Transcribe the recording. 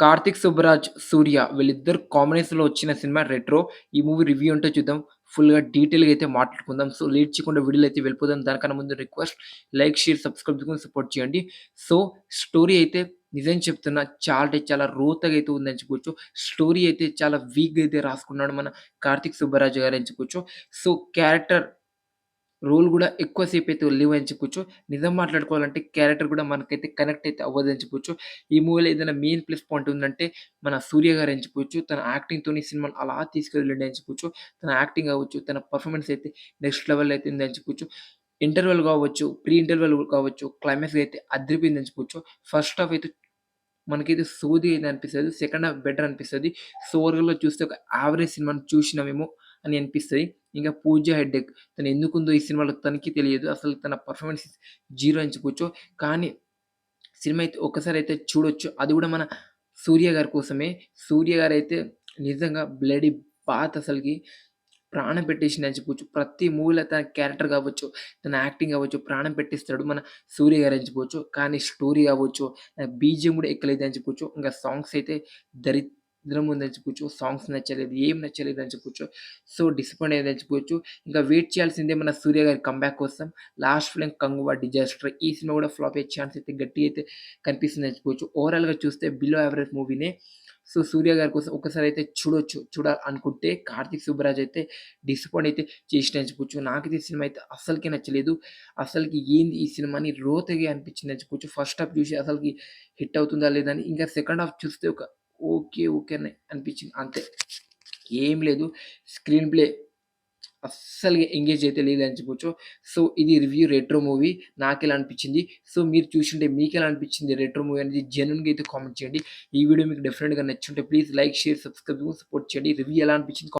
కార్తిక్ సుబ్బరాజ్, సూర్య వీళ్ళిద్దరు కాంబినేషన్‌లో వచ్చిన సినిమా 'రెట్రో'. ఈ మూవీ రివ్యూ ఉంటే చూద్దాం. ఫుల్‌గా డీటెయిల్‌గా అయితే మాట్లాడుకుందాం. సో, లేట్ చేయకుండా వీడియోలో అయితే వెళ్ళిపోదాం. దానికన్నా ముందు రిక్వెస్ట్ లైక్, షేర్, సబ్స్క్రైబ్ చేసుకుని సపోర్ట్ చేయండి. సో, స్టోరీ అయితే నిజం చెప్తున్నా చాలా అంటే చాలా రోతగా అయితే ఉందని చెప్పుకోవచ్చు. స్టోరీ అయితే చాలా వీక్‌గా అయితే రాసుకున్నాడు మన కార్తిక్ సుబ్బరాజు గారు చెప్పుకోవచ్చు. సో, క్యారెక్టర్ రోల్ గూడా ఎక్కువ అయితే లేవని చెప్పుకోవచ్చు. నిజం మాట్లాడుకోవాలంటే క్యారెక్టర్ గూడా మనకైతే కనెక్ట్ అయితే అవ్వదని చెప్పుకోవచ్చు. ఈ మూవీలో ఏదైనా మెయిన్ ప్లస్ పాయింట్ ఉందంటే మన సూర్య గారని చెప్పుకోవచ్చు. తన యాక్టింగ్‌తోని సినిమాను అలా తీసుకెళ్ళిండని చెప్పుకోవచ్చు. తన యాక్టింగ్ అవ్వచ్చు, తన పర్ఫార్మెన్స్ అయితే నెక్స్ట్ లెవెల్ అయితే ఉందని చెప్పుకోవచ్చు. ఇంటర్వల్ గావచ్చు, ప్రీ ఇంటర్వల్ కావచ్చు, క్లైమాక్స్ అయితే అదిరిపోయిందని చెప్పుకోవచ్చు. ఫస్ట్ హాఫ్ అయితే మనకైతే సోది అయితే అనిపిస్తది. సెకండ్ హాఫ్ బెటర్ అనిపిస్తది. సో, ఓవరాల్‌గా చూస్తే ఒక యావరేజ్ సినిమాను చూసినామేమో అని అనిపిస్తుంది ఇంకా 'పూజ హెడ్డేక్' తను ఎందుకుందో ఈ సినిమాలో తనకి తెలియదు. అసలు తన పర్ఫార్మెన్స్ జీరో అని చెప్పుకోవచ్చు. కానీ సినిమా అయితే ఒక్కసారైతే చూడొచ్చు. అది కూడా మన సూర్య గారి కోసమే. సూర్య గారైతే నిజంగా బ్లడీ బాత్ అసలుకి ప్రాణం పెట్టేసింది అని చెప్పొచ్చు ప్రతి మూవీలో తన క్యారెక్టర్ కావచ్చు తన యాక్టింగ్ కావచ్చు ప్రాణం పెట్టిస్తాడు మన సూర్య గారు అని చెప్పొచ్చు కానీ స్టోరీ కావచ్చు బీజియం కూడా ఎక్కలేదు అని చెప్పొచ్చు ఇంకా సాంగ్స్ అయితే దరి ఇందులో ఉందని చెప్పుకోవచ్చు. సాంగ్స్ నచ్చలేదు. ఏం నచ్చలేదు చెప్పొచ్చు. సో, డిసప్పాయింట్ అయ్యానని చెప్పుకోవచ్చు. ఇంకా వెయిట్ చేయాల్సిందే మన సూర్య గారి కంబ్యాక్ కోసం. లాస్ట్ ఫిలిం కంగువా డిజాస్టర్' ఈ సినిమా కూడా ఫ్లాప్ అయ్యే ఛాన్స్ అయితే గట్టి అయితే కనిపిస్తుంది చెప్పుకోవచ్చు. ఓవరాల్‌గా చూస్తే బిలో యావరేజ్ మూవీనే. సో, సూర్య గారి కోసం ఒకసారి అయితే చూడొచ్చు. చూడాలనుకుంటే కార్తిక్ సుబ్బరాజ్ అయితే డిసప్పాయింట్ అయితే చేసిండని చెప్పుకోవచ్చు. నాకైతే ఈ సినిమా అయితే అసలుకి నచ్చలేదు. అసలుకి ఏంది ఈ సినిమా అని రోతగా అనిపించింది నచ్చుకోవచ్చు ఫస్ట్ హాఫ్ చూసి అసలుకి హిట్ అవుతుందా లేదా అని. ఇంకా సెకండ్ హాఫ్ చూస్తే ఒక ఓకే. ఓకే అని అనిపించింది అంతే. ఏం లేదు. స్క్రీన్ ప్లే అస్సలు ఎంగేజ్ అయితే లేదని చెప్పొచ్చు. సో, ఇది రివ్యూ 'రెట్రో' మూవీ నాకు ఎలా అనిపించింది. సో, మీరు చూసుంటే ఎలా అనిపించింది 'రెట్రో' మూవీ అనేది జెన్యున్గా అయితే కామెంట్ చేయండి. ఈ వీడియో మీకు డిఫరెంట్గా నచ్చుంటే please like, share, subscribe support చేయండి. రివ్యూ ఎలా అనిపించింది